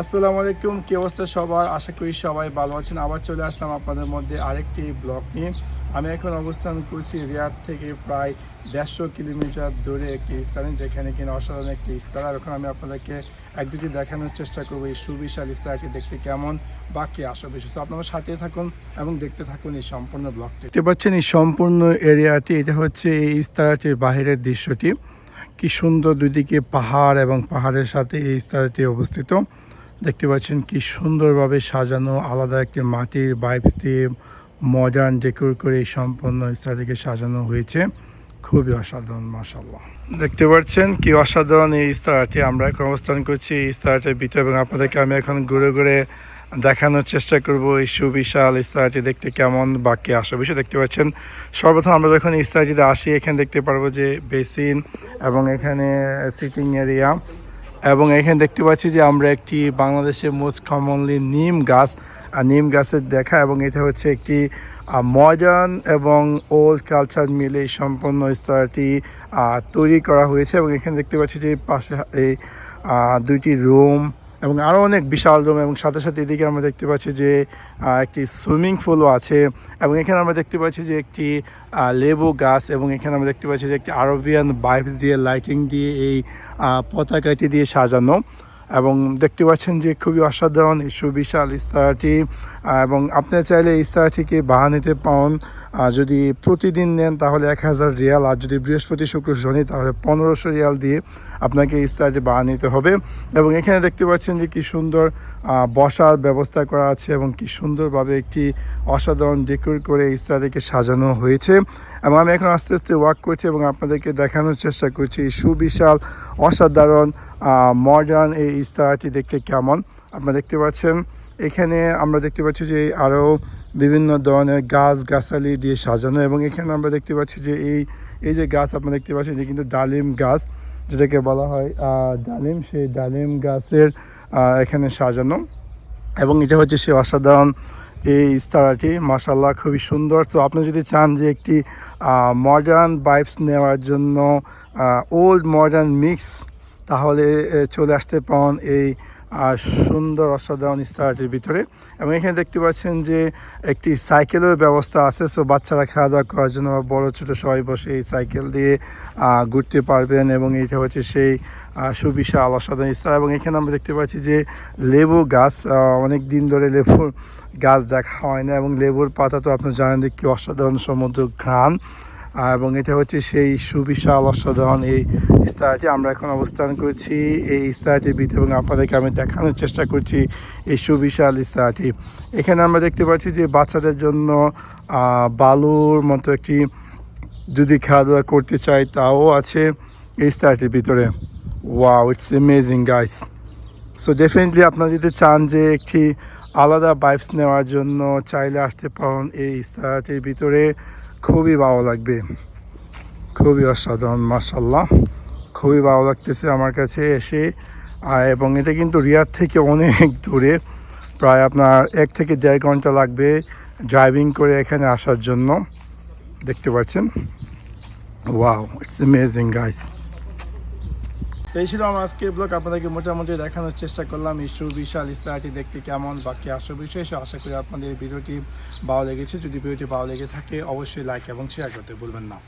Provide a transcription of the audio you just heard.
আসসালামু আলাইকুম, কি অবস্থা সবার? আশা করি সবাই ভালো আছেন। আবার চলে আসলাম আপনাদের মধ্যে আরেকটি ব্লগ নিয়ে। আমি এখন অবস্থান করছি রিয়াদ থেকে প্রায় দেড়শো কিলোমিটার দূরে একটি স্থানে, যেখানে কিনা অসাধারণ একটি স্থান। আর এখন আমি আপনাদেরকে এক দুটি দেখানোর চেষ্টা করব এই সুবিশাল স্থানটি দেখতে কেমন বা কি বিশেষ আপনারা সাথে থাকুন এবং দেখতে থাকুন এই সম্পূর্ণ ব্লগটি। দেখতে পাচ্ছেন এই সম্পূর্ণ এরিয়াটি, এটা হচ্ছে এই স্থানটির বাহিরের দৃশ্যটি। কি সুন্দর দুদিকে পাহাড় এবং পাহাড়ের সাথে এই স্থানটি অবস্থিত। দেখতে পাচ্ছেন কি সুন্দরভাবে সাজানো, আলাদা একটি মাটির বাইপস দিয়ে মডার্ন ডেকোর করে এই সম্পূর্ণ স্থানটিকে সাজানো হয়েছে। খুবই অসাধারণ মাসাল্লাহ দেখতে পাচ্ছেন কি অসাধারণ এই স্থানটি আমরা এখন অবস্থান করছি এই স্থানটির ভিতরে এবং আপনাদেরকে আমি এখন ঘুরে ঘুরে দেখানোর চেষ্টা করব এই সুবিশাল স্থানটি দেখতে কেমন বাকি আসা বিষয় দেখতে পাচ্ছেন। সর্বপ্রথম আমরা যখন এই স্থানটিতে আসি, এখানে দেখতে পারব যে বেসিন এবং এখানে সিটিং এরিয়া এবং এখানে দেখতে পাচ্ছি যে আমরা একটি বাংলাদেশে মোস্ট কমনলি নিম গাছ আর নিম গাছের দেখা এবং এটা হচ্ছে একটি মডার্ন এবং ওল্ড কালচার মিলে সম্পন্ন স্তরটি তৈরি করা হয়েছে এবং এখানে দেখতে পাচ্ছি যে পাশে, এই দুইটি রুম এবং আরও অনেক বিশাল রুম এবং সাথে সাথে এদিকে আমরা দেখতে পাচ্ছি যে একটি সুইমিং পুলও আছে এবং এখানে আমরা দেখতে পাচ্ছি যে একটি লেবু গাছ এবং এখানে আমরা দেখতে পাচ্ছি যে একটি আরবিয়ান বাইপস দিয়ে লাইটিং দিয়ে এই পতাকাটি দিয়ে সাজানো। এবং দেখতে পাচ্ছেন যে খুবই অসাধারণ এই সুবিশাল ইস্তারাটি এবং আপনি চাইলে এই ইস্তারাটিকে বাহা নিতে পান আহ, যদি প্রতিদিন নেন তাহলে এক হাজার রিয়াল আর যদি বৃহস্পতি শুক্র শনি তাহলে পনেরোশো রিয়াল দিয়ে আপনাকে এই ইস্তারাটি বাহা নিতে হবে। এবং এখানে দেখতে পাচ্ছেন যে কি সুন্দর বসার ব্যবস্থা করা আছে এবং কি সুন্দরভাবে একটি অসাধারণ ডেকোর করে ইস্তারাটিকে সাজানো হয়েছে। এবং আমি এখন আস্তে আস্তে ওয়াক করছি এবং আপনাদেরকে দেখানোর চেষ্টা করছি সুবিশাল অসাধারণ মডার্ন এই ইস্তারাটি দেখতে কেমন? আপনারা দেখতে পাচ্ছেন, এখানে আমরা দেখতে পাচ্ছি যে আরও বিভিন্ন ধরনের গাছ, গাছালি দিয়ে সাজানো এবং এখানে আমরা দেখতে পাচ্ছি যে এই এই যে গাছ আপনারা দেখতে পাচ্ছেন, এটা কিন্তু ডালিম গাছ, যেটাকে বলা হয় ডালিম। সেই ডালিম গাছের এখানে সাজানো এবং এটা হচ্ছে সে অসাধারণ এই ইস্তারাটি মাসাল্লাহ খুবই সুন্দর। তো আপনি যদি চান যে একটি মডার্ন বাইপস নেওয়ার জন্য ওল্ড মডার্ন মিক্স তাহলে চলে আসতে পারেন এই সুন্দর অসাধারণ স্টারটির ভিতরে। এবং এখানে দেখতে পাচ্ছেন যে, একটি সাইকেলের ব্যবস্থা আছে। সো, বাচ্চারা খাওয়া দাওয়া করার জন্য বা বড়, ছোটো সবাই বসে এই সাইকেল দিয়ে ঘুরতে পারবেন এবং এটা হচ্ছে সেই সুবিশাল, অসাধারণ স্টার এবং এখানে আমরা দেখতে পাচ্ছি যে, লেবু গাছ অনেক দিন ধরে লেবুর গাছ দেখা হয় না। এবং লেবুর পাতা তো আপনি জানেন যে, কি অসাধারণ সমুদ্র ঘ্রাণ। এবং এটা হচ্ছে সেই সুবিশাল, অসাধারণ এই স্থানটি। আমরা এখন অবস্থান করছি এই স্থানটির ভিতরে এবং আপনাদেরকে আমি দেখানোর চেষ্টা করছি এই সুবিশাল স্থানটি। এখানে আমরা দেখতে পাচ্ছি যে বাচ্চাদের জন্য বালুর মতো একটি যদি খেলাধুলা করতে চাই তাও আছে এই স্থানটির ভিতরে। Wow, it's amazing guys. So definitely আপনারা যদি চান যে একটি আলাদা বাইপস নেওয়ার জন্য চাইলে আসতে পারেন এই স্থানটির ভিতরে। খুবই ভালো লাগবে। খুবই অসাধারণ মার্শাল্লাহ খুবই ভালো লাগতেছে আমার কাছে এসে। এবং এটা কিন্তু রিয়ার থেকে অনেক দূরে। প্রায় আপনার এক থেকে দেড় ঘণ্টা লাগবে ড্রাইভিং করে এখানে আসার জন্য। দেখতে পাচ্ছেন? ওয়াও ইটস অ্যামেজিং গাইস সেই ছিল আমার আজকে ব্লগ। আপনাদেরকে মোটামুটি দেখানোর চেষ্টা করলাম। ইস্যু বিশাল, ইসরাটি দেখতে কেমন, বাকি আসো সে আশা করি আপনাদের ভিডিওটি ভালো লেগেছে। যদি ভিডিওটি ভালো লেগে থাকে, অবশ্যই লাইক এবং শেয়ার করতে ভুলবেন না।